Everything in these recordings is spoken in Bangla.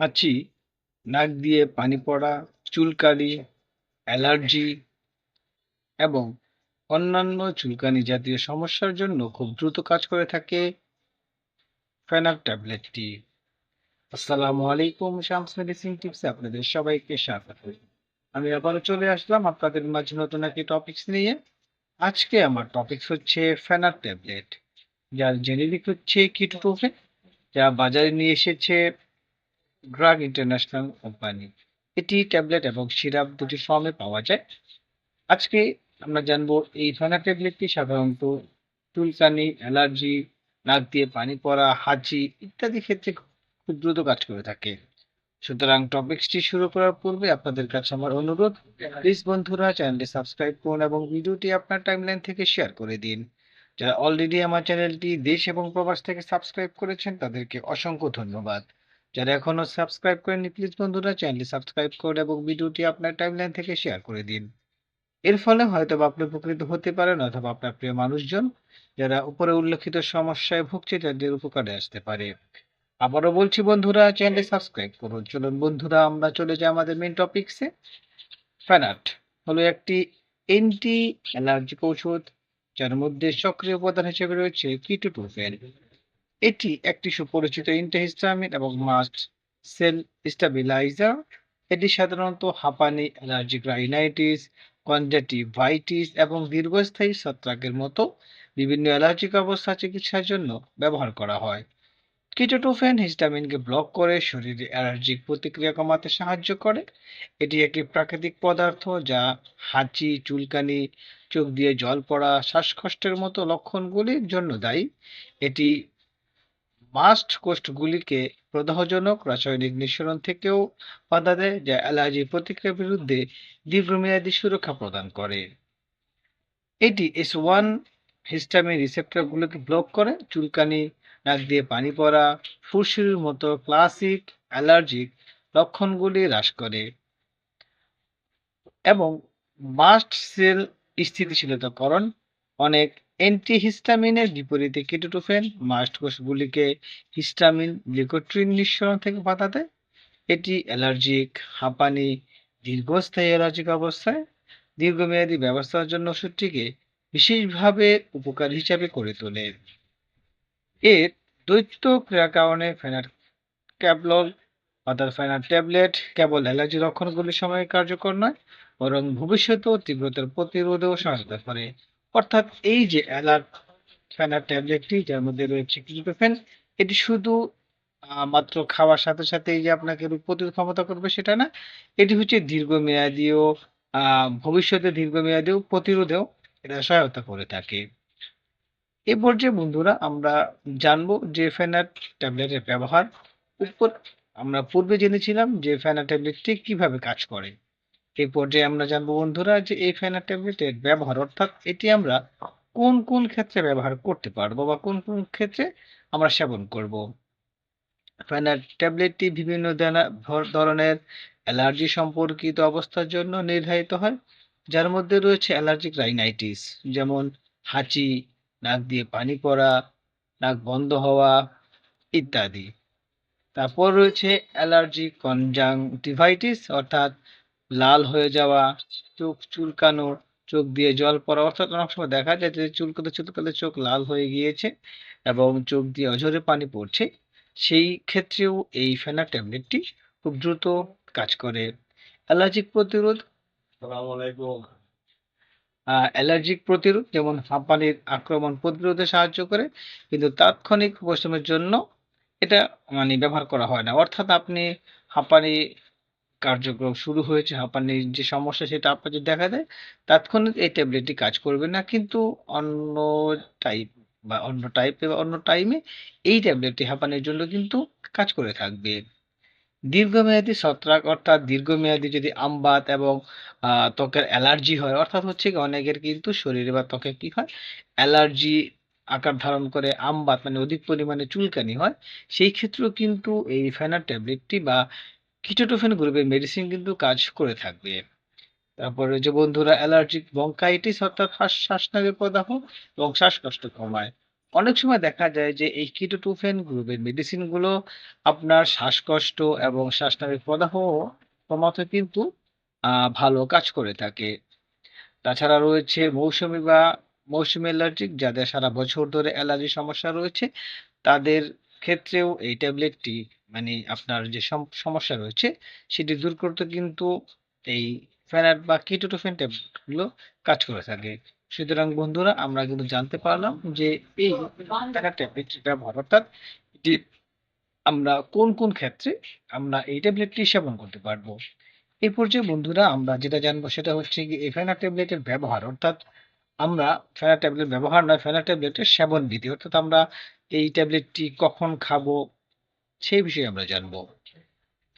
হাঁচি, নাক দিয়ে পানি পড়া, চুলকানি, অ্যালার্জি এবং অন্যান্য চুলকানি জাতীয় সমস্যার জন্য খুব দ্রুত কাজ করে থাকে ফেনাক ট্যাবলেটটি। আসসালামু আলাইকুম শামস মেডিসিন টিপসে আপনাদের সবাইকে স্বাগত। আমি আবারও চলে আসলাম আপনাদের মাঝে নতুন একটি টপিকস নিয়ে। আজকে আমার টপিকস হচ্ছে ফেনাক ট্যাবলেট যার জেনেরিক হচ্ছে কিটোটোফেন যা বাজারে নিয়ে এসেছে ড্রাগ ইন্টারন্যাশনাল কোম্পানি। এটি ট্যাবলেট এবং সিরাপ দুটি ফর্মে পাওয়া যায়। আজকে আমরা জানব এই ফেনাক ট্যাবলেটটি সাধারণত চুলকানি, অ্যালার্জি, নাক দিয়ে পানি পড়া, হাঁচি ইত্যাদি ক্ষেত্রে খুব দ্রুত কাজ করে থাকে। সুতরাং টপিকসটি শুরু করার পূর্বে আপনাদের কাছে আমার অনুরোধ প্লিজ বন্ধুরা চ্যানেলটি সাবস্ক্রাইব করুন এবং ভিডিওটি আপনার টাইমলাইন থেকে শেয়ার করে দিন যারা অলরেডি আমার চ্যানেলটি দেশ এবং প্রবাস থেকে সাবস্ক্রাইব করেছেন তাদেরকে অসংখ্য ধন্যবাদ যারা এখনও সাবস্ক্রাইব করেননি প্লিজ বন্ধুরা চ্যানেলটি সাবস্ক্রাইব করুন এবং ভিডিওটি আপনার টাইমলাইন থেকে শেয়ার করে দিন। এর ফলে হয়তো আপনি উপকৃত হতে পারেন অথবা আপনার প্রিয় মানুষজন যারা উপরে উল্লেখিত সমস্যায় ভুগছে তাদের উপকারে আসতে পারে। আবারও বলছি বন্ধুরা চ্যানেলটি সাবস্ক্রাইব করুন। চলুন বন্ধুরা, আমরা চলে যাই আমাদের মেন টপিকসে ফ্যানাট হলো একটি এন্টি অ্যালার্জিক ঔষধ, যার মধ্যে সক্রিয় উপাদান হিসেবে রয়েছে কিটোটোফেন এটি একটি সুপরিচিত ইন্টাহিস্টামিন এবং মাস্ট সেল স্টাবিলাইজার এটি সাধারণত হাঁপানি অ্যালার্জিক রাইনাইটিস কনজাটিভাইটিস এবং দীর্ঘস্থায়ী ছত্রাকের মতো বিভিন্ন অ্যালার্জিক অবস্থা চিকিৎসার জন্য ব্যবহার করা হয়। কিটোটোফেন হিস্টামিনকে ব্লক করে শরীরে অ্যালার্জিক প্রতিক্রিয়া কমাতে সাহায্য করে। এটি একটি প্রাকৃতিক পদার্থ যা হাঁচি, চুলকানি, চোখ দিয়ে জল পড়া, শ্বাসকষ্টের মতো লক্ষণগুলির জন্য দায়ী। এটি মাস্ট কোষ্ঠগুলিকে প্রদাহজনক রাসায়নিক নিঃসরণ থেকেও বাধা দেয়, যা অ্যালার্জি প্রতিক্রিয়ার বিরুদ্ধে দীর্ঘমেয়াদী সুরক্ষা প্রদান করে। এটি এস ওয়ান হিস্টামিন রিসেপ্টরগুলোকে ব্লক করে, চুলকানি, নাক দিয়ে পানি পড়া ফুসফুসের মতো ক্লাসিক অ্যালার্জিক লক্ষণগুলি হ্রাস করে এবং মাস্ট সেল স্থিতিশীলতাকরণ অনেক অ্যান্টিহিস্টামিনের বিপরীতে কিটোটোফেন মাস্ট কোষগুলিকে হিস্টামিন লিকোট্রিন নিঃসরণ থেকে বাধা দেয় এটি অ্যালার্জিক, হাঁপানি, দীর্ঘস্থায়ী অ্যালার্জিক অবস্থায়, দীর্ঘমেয়াদী ব্যবস্থার জন্য ওষুধটিকে বিশেষভাবে উপকারী হিসাবে করে তোলে। এর দ্বৈত ক্রিয়ার কারণে ফেনার ক্যাবলল, অর্থাৎ ফেনার ট্যাবলেট, কেবল অ্যালার্জি লক্ষণগুলির সময় কার্যকর নয়, বরং ভবিষ্যতেও তীব্রতার প্রতিরোধেও সহায়তা করে। অর্থাৎ এই যে অ্যালার্ট ফেনার ট্যাবলেটটি যার মধ্যে রয়েছে কিটোফেন এটি শুধু মাত্র খাওয়ার সাথে সাথে যে আপনাকে রোগ প্রতিরোধ ক্ষমতা করবে সেটা না, এটি হচ্ছে দীর্ঘমেয়াদীও ভবিষ্যতে দীর্ঘমেয়াদীও প্রতিরোধেও এটা সহায়তা করে থাকে। এ পর্যায়ে বন্ধুরা আমরা জানব যে ফেনার ট্যাবলেটের ব্যবহার, উপর আমরা পূর্বে জেনেছিলাম যে ফেনার ট্যাবলেটটি কীভাবে কাজ করে। এই পর্যায়ে আমরা জানব বন্ধুরা যে এই ফেনার ট্যাবলেটের ব্যবহার, অর্থাৎ এটি আমরা কোন কোন ক্ষেত্রে ব্যবহার করতে পারব বা কোন কোন ক্ষেত্রে আমরা সেবন করব? ফেনার ট্যাবলেটটি বিভিন্ন ধরনের অ্যালার্জি সম্পর্কিত অবস্থার জন্য নির্ধারিত হয়, যার মধ্যে রয়েছে অ্যালার্জিক রাইনাইটিস, যেমন হাঁচি, নাক দিয়ে পানি পড়া, নাক বন্ধ হওয়া ইত্যাদি। তারপর রয়েছে অ্যালার্জি কনজাংটিভাইটিস, অর্থাৎ লাল হয়ে যাওয়া চোখ চুলকানো চোখ দিয়ে জল পড়া অর্থাৎ অনেক সময় দেখা যায় যে চুলকাতে চুলকাতে চোখ লাল হয়ে গিয়েছে এবং চোখ দিয়ে অঝরে পানি পড়ছে। সেই ক্ষেত্রেও এই ফেনা ট্যাবলেটটি খুব দ্রুত কাজ করে। অ্যালার্জিক প্রতিরোধ? অ্যালার্জিক প্রতিরোধ যেমন হাঁপানির আক্রমণ প্রতিরোধে সাহায্য করে কিন্তু তাৎক্ষণিক উপশমের জন্য এটা মানে ব্যবহার করা হয় না। অর্থাৎ আপনি হাঁপানি কার্যক্রম শুরু হয়েছে, হাঁপানির যে সমস্যা সেটা আপনার যদি দেখা দেয়, তাৎক্ষণিক এই ট্যাবলেটটি কাজ করবে না, কিন্তু অন্য টাইপ বা অন্য টাইপে বা অন্য টাইমে এই ট্যাবলেটটি হাঁপানির জন্য কিন্তু কাজ করে থাকবে। দীর্ঘমেয়াদী ছত্রাক অর্থাৎ দীর্ঘমেয়াদী যদি আমবাত এবং ত্বকের অ্যালার্জি হয়, অর্থাৎ হচ্ছে অনেকের কিন্তু শরীরে বা ত্বকে কি হয়, অ্যালার্জি আকার ধারণ করে আমবাত মানে অধিক পরিমাণে চুলকানি হয়, সেই ক্ষেত্রেও কিন্তু এই ফেনার ট্যাবলেটটি বা কিটোটোফেন গ্রুপের মেডিসিন কিন্তু কাজ করে থাকবে তারপরে যে বন্ধুরা অ্যালার্জিক বঙ্কাইটিস অর্থাৎ শ্বাসনালীর প্রদাহ এবং শ্বাসকষ্ট কমায় অনেক সময় দেখা যায় যে এই কিটোটোফেন গ্রুপের মেডিসিনগুলো আপনার শ্বাসকষ্ট এবং শ্বাসনালীর প্রদাহ কমাতে কিন্তু ভালো কাজ করে থাকে। তাছাড়া রয়েছে মৌসুমি বা মৌসুমি অ্যালার্জিক যাদের সারা বছর ধরে অ্যালার্জির সমস্যা রয়েছে, তাদের ক্ষেত্রেও এই ট্যাবলেটটি মানে আপনার যে সমস্যা রয়েছে সেটি দূর করতে কিন্তু এই ফেনাট বা কিটোটোফেন ট্যাবলেটগুলো কাজ করে থাকে। সুতরাং বন্ধুরা আমরা কিন্তু জানতে পারলাম যে এই ফেনাট ট্যাবলেটটির ব্যবহার অর্থাৎ এটি আমরা কোন, কোন ক্ষেত্রে আমরা এই ট্যাবলেটটি সেবন করতে পারব। এই পর্যায়ে বন্ধুরা আমরা যেটা জানব সেটা হচ্ছে কি এই ফেনা ট্যাবলেটের ব্যবহার অর্থাৎ আমরা ফেনা ট্যাবলেট ব্যবহার নয় ফেনা ট্যাবলেটের সেবন বিধি অর্থাৎ আমরা এই ট্যাবলেটটি কখন খাব, সেই বিষয়ে আমরা জানব।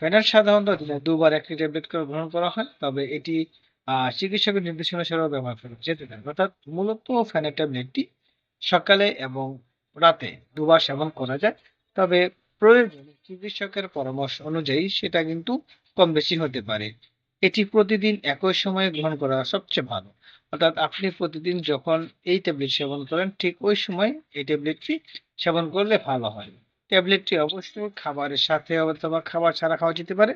ফেনার সাধারণত দুবার একটি ট্যাবলেট করে গ্রহণ করা হয়, তবে এটি চিকিৎসকের নির্দেশনা ছাড়াও ব্যবহার করা যেতে পারে। অর্থাৎ মূলত ফেনাট ট্যাবলেটটি সকালে এবং রাতে দুবার সেবন করা যায়। তবে প্রয়োজনে চিকিৎসকের পরামর্শ অনুযায়ী সেটা কিন্তু কম বেশি হতে পারে। এটি প্রতিদিন একই সময়ে গ্রহণ করা সবচেয়ে ভালো। অর্থাৎ আপনি প্রতিদিন যখন এই ট্যাবলেট সেবন করেন ঠিক ওই সময় এই ট্যাবলেটটি সেবন করলে ভালো হয়। ট্যাবলেটটি অবশ্যই খাবারের সাথে অথবা খাবার ছাড়া খাওয়া যেতে পারে।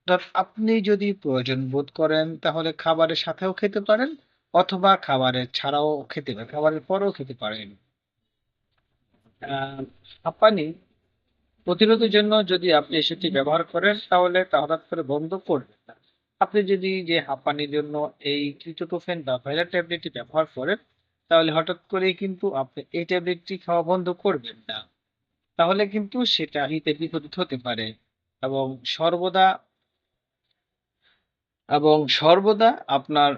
অর্থাৎ আপনি যদি প্রয়োজন বোধ করেন তাহলে খাবারের সাথেও খেতে পারেন অথবা খাবারের ছাড়াও খেতে পারেন, খাবারের পরেও খেতে পারেন। হাঁপানি প্রতিরোধের জন্য যদি আপনি সেটি ব্যবহার করেন তাহলে তা হঠাৎ করে বন্ধ করবেন না। আপনি যদি যে হাঁপানির জন্য এই কিটোটোফেন বা ভাইরাল ট্যাবলেটটি ব্যবহার করেন, তাহলে হঠাৎ করেই কিন্তু আপনি এই ট্যাবলেটটি খাওয়া বন্ধ করবেন না। তাহলে কিন্তু সেটা হিতে বিপরীত হতে পারে এবং সর্বদা এবং সর্বদা আপনার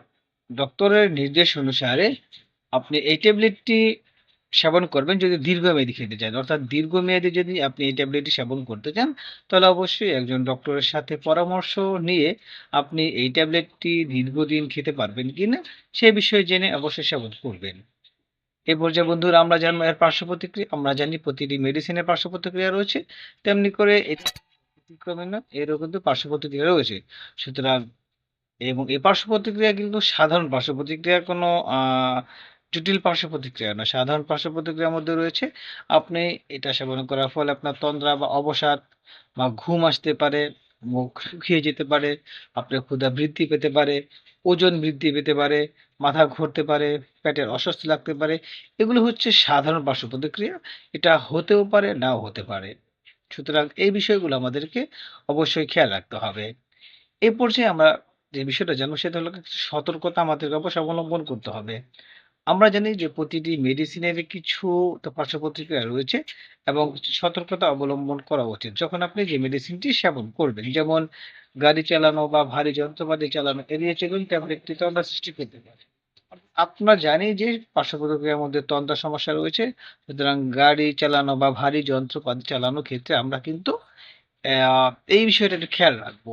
ডক্টরের নির্দেশ অনুসারে আপনি এই ট্যাবলেটটি সেবন করবেন যদি দীর্ঘমেয়াদী খেতে চান। অর্থাৎ দীর্ঘমেয়াদী যদি আপনি এই ট্যাবলেটটি সেবন করতে চান, তাহলে অবশ্যই একজন ডক্টরের সাথে পরামর্শ নিয়ে আপনি এই ট্যাবলেটটি দীর্ঘদিন খেতে পারবেন কিনা সে বিষয়ে জেনে অবশ্যই সেবন করবেন। এ পর্যায়ে বন্ধুরা, আমরা জানব এর পার্শ্ব প্রতিক্রিয়া। আমরা জানি প্রতিটি মেডিসিনের পার্শ্ব প্রতিক্রিয়া রয়েছে। তেমনি করে ব্যতিক্রমী এরও কিন্তু পার্শ্ব প্রতিক্রিয়া রয়েছে। সুতরাং এবং এই পার্শ্ব প্রতিক্রিয়া কিন্তু সাধারণ পার্শ্ব প্রতিক্রিয়ার কোনো জটিল পার্শ্ব প্রতিক্রিয়া নয়। সাধারণ পার্শ্ব প্রতিক্রিয়ার মধ্যে রয়েছে আপনি এটা সেবন করার ফলে আপনার তন্দ্রা বা অবসাদ বা ঘুম আসতে পারে, মুখ শুকিয়ে যেতে পারে, আপনার ক্ষুধা বৃদ্ধি পেতে পারে, ওজন বৃদ্ধি পেতে পারে, মাথা ঘুরতে পারে, পেটের অস্বস্তি লাগতে পারে। এগুলো হচ্ছে সাধারণ পার্শ্ব প্রতিক্রিয়া। এটা হতেও পারে, নাও হতে পারে। সুতরাং এই বিষয়গুলো আমাদেরকে অবশ্যই খেয়াল রাখতে হবে। এ পর্যায়ে আমরা যে বিষয়টা জানব সেটা হলো সতর্কতা আমাদেরকে অবশ্যই অবলম্বন করতে হবে। আমরা জানি যে প্রতিটি মেডিসিনের কিছু তো পার্শ্ব প্রতিক্রিয়া রয়েছে এবং সতর্কতা অবলম্বন করা উচিত। যখন আপনি যে মেডিসিনটি সেবন করবেন, যেমন গাড়ি চালানো বা ভারী যন্ত্রপাতি চালানো এড়িয়ে চলুন ট্যাবলেটটি তন্দ্রা সৃষ্টি করতে পারে। আমরা জানি যে পার্শ্ব প্রতিক্রিয়ার মধ্যে তন্দ্রার সমস্যা রয়েছে। সুতরাং গাড়ি চালানো বা ভারী যন্ত্রপাতি চালানোর ক্ষেত্রে আমরা কিন্তু এই বিষয়টা একটু খেয়াল রাখব।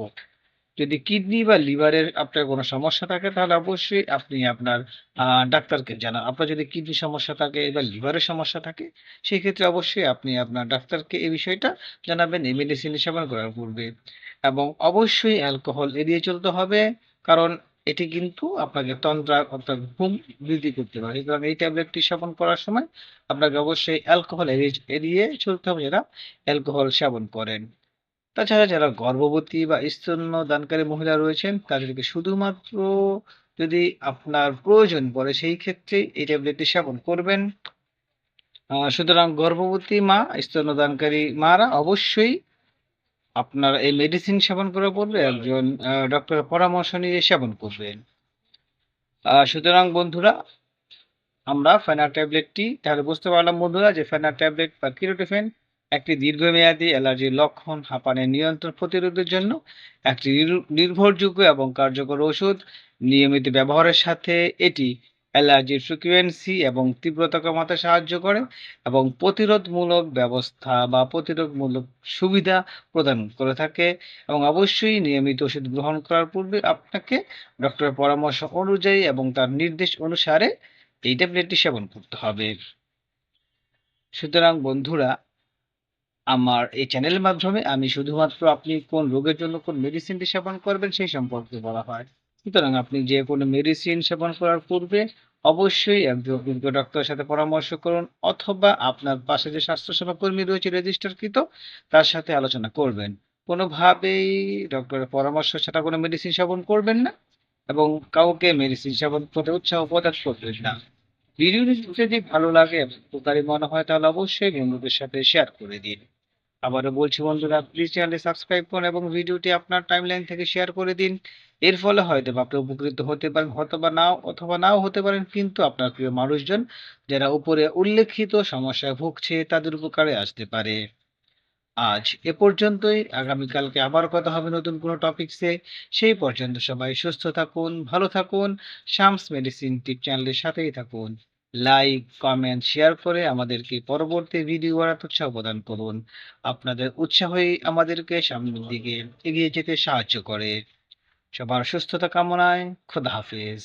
যদি কিডনি বা লিভারের আপনার কোনো সমস্যা থাকে, তাহলে অবশ্যই আপনি আপনার ডাক্তারকে জানান। আপনার যদি কিডনির সমস্যা থাকে বা লিভারের সমস্যা থাকে সেই ক্ষেত্রে অবশ্যই আপনি আপনার ডাক্তারকে এই বিষয়টা জানাবেন, এই মেডিসিন সেবন করার পূর্বে। এবং অবশ্যই অ্যালকোহল এড়িয়ে চলতে হবে। কারণ এটি কিন্তু আপনাকে তন্দ্রা অর্থাৎ ঘুম বৃদ্ধি করতে পারে। সুতরাং এই ট্যাবলেটটি সেবন করার সময় আপনাকে অবশ্যই অ্যালকোহল এড়িয়ে চলতে হবে যারা অ্যালকোহল সেবন করেন। তাছাড়া যারা গর্ভবতী বা স্তন্যদানকারী মহিলা রয়েছেন তাদেরকে শুধুমাত্র যদি আপনার প্রয়োজন পড়ে সেই ক্ষেত্রে এই ট্যাবলেটটি সেবন করবেন। সুতরাং গর্ভবতী মা, স্তন্যদানকারী মারা অবশ্যই আপনার এই মেডিসিন সেবন করার পূর্বে একজন ডক্টরের পরামর্শ নিয়ে সেবন করবেন। সুতরাং বন্ধুরা আমরা ফেনা ট্যাবলেটটি তাহলে বুঝতে পারলাম বন্ধুরা যে ফেনা ট্যাবলেট বা কিটোটোফেন একটি দীর্ঘমেয়াদী অ্যালার্জির লক্ষণ হাঁপানির নিয়ন্ত্রণ প্রতিরোধের জন্য, একটি নির, নির্ভরযোগ্য এবং কার্যকর ওষুধ। নিয়মিত ব্যবহারের সাথে এটি অ্যালার্জির ফ্রিকোয়েন্সি এবং তীব্রতা কমাতে সাহায্য করে এবং প্রতিরোধমূলক ব্যবস্থা বা প্রতিরোধমূলক সুবিধা প্রদান করে থাকে এবং অবশ্যই নিয়মিত ওষুধ গ্রহণ করার পূর্বে আপনাকে ডক্টরের পরামর্শ অনুযায়ী এবং তার নির্দেশ অনুসারে এই ট্যাবলেটটি সেবন করতে হবে। সুতরাং বন্ধুরা আমার এই চ্যানেলের মাধ্যমে আমি শুধুমাত্র আপনি কোন রোগের জন্য কোন মেডিসিনটি সেবন করবেন সেই সম্পর্কে বলা হয়। সুতরাং আপনি যে কোনো মেডিসিন সেবন করার পূর্বে অবশ্যই একজন অভিজ্ঞ ডক্টরের সাথে পরামর্শ করুন অথবা আপনার পাশে যে স্বাস্থ্যসেবা কর্মী রয়েছে রেজিস্টারকৃত তার সাথে আলোচনা করবেন। কোনোভাবেই ডক্টরের পরামর্শ ছাড়া কোনো মেডিসিন সেবন করবেন না এবং কাউকে মেডিসিন সেবন করতে উৎসাহ প্রদান করবেন না। ভিডিওটি যদি ভালো লাগে এবং উপকারী মনে হয় তাহলে অবশ্যই বন্ধুদের সাথে শেয়ার করে দিন। আবারও বলছি বন্ধুরা প্লিজ চ্যানেলটি সাবস্ক্রাইব করুন এবং ভিডিওটি আপনার টাইমলাইন থেকে শেয়ার করে দিন। এর ফলে হয়তো আপনি উপকৃত হতে পারেন অথবা নাও অথবা নাও হতে পারেন, কিন্তু আপনার প্রিয় মানুষজন যারা উপরে উল্লেখিত সমস্যায় ভুগছে, তাদের উপকারে আসতে পারে। আজ এ পর্যন্তই। আগামীকালকে আবার কথা হবে নতুন কোনো টপিকসে সেই পর্যন্ত সবাই সুস্থ থাকুন, ভালো থাকুন। শামস মেডিসিন টিপ চ্যানেলের সাথেই থাকুন। লাইক কমেন্ট শেয়ার করে আমাদেরকে পরবর্তী ভিডিও বানাতে উৎসাহ প্রদান করুন। আপনাদের উৎসাহই আমাদেরকে সামনের দিকে এগিয়ে যেতে সাহায্য করে। সবার সুস্থতা কামনায় খোদা হাফেজ।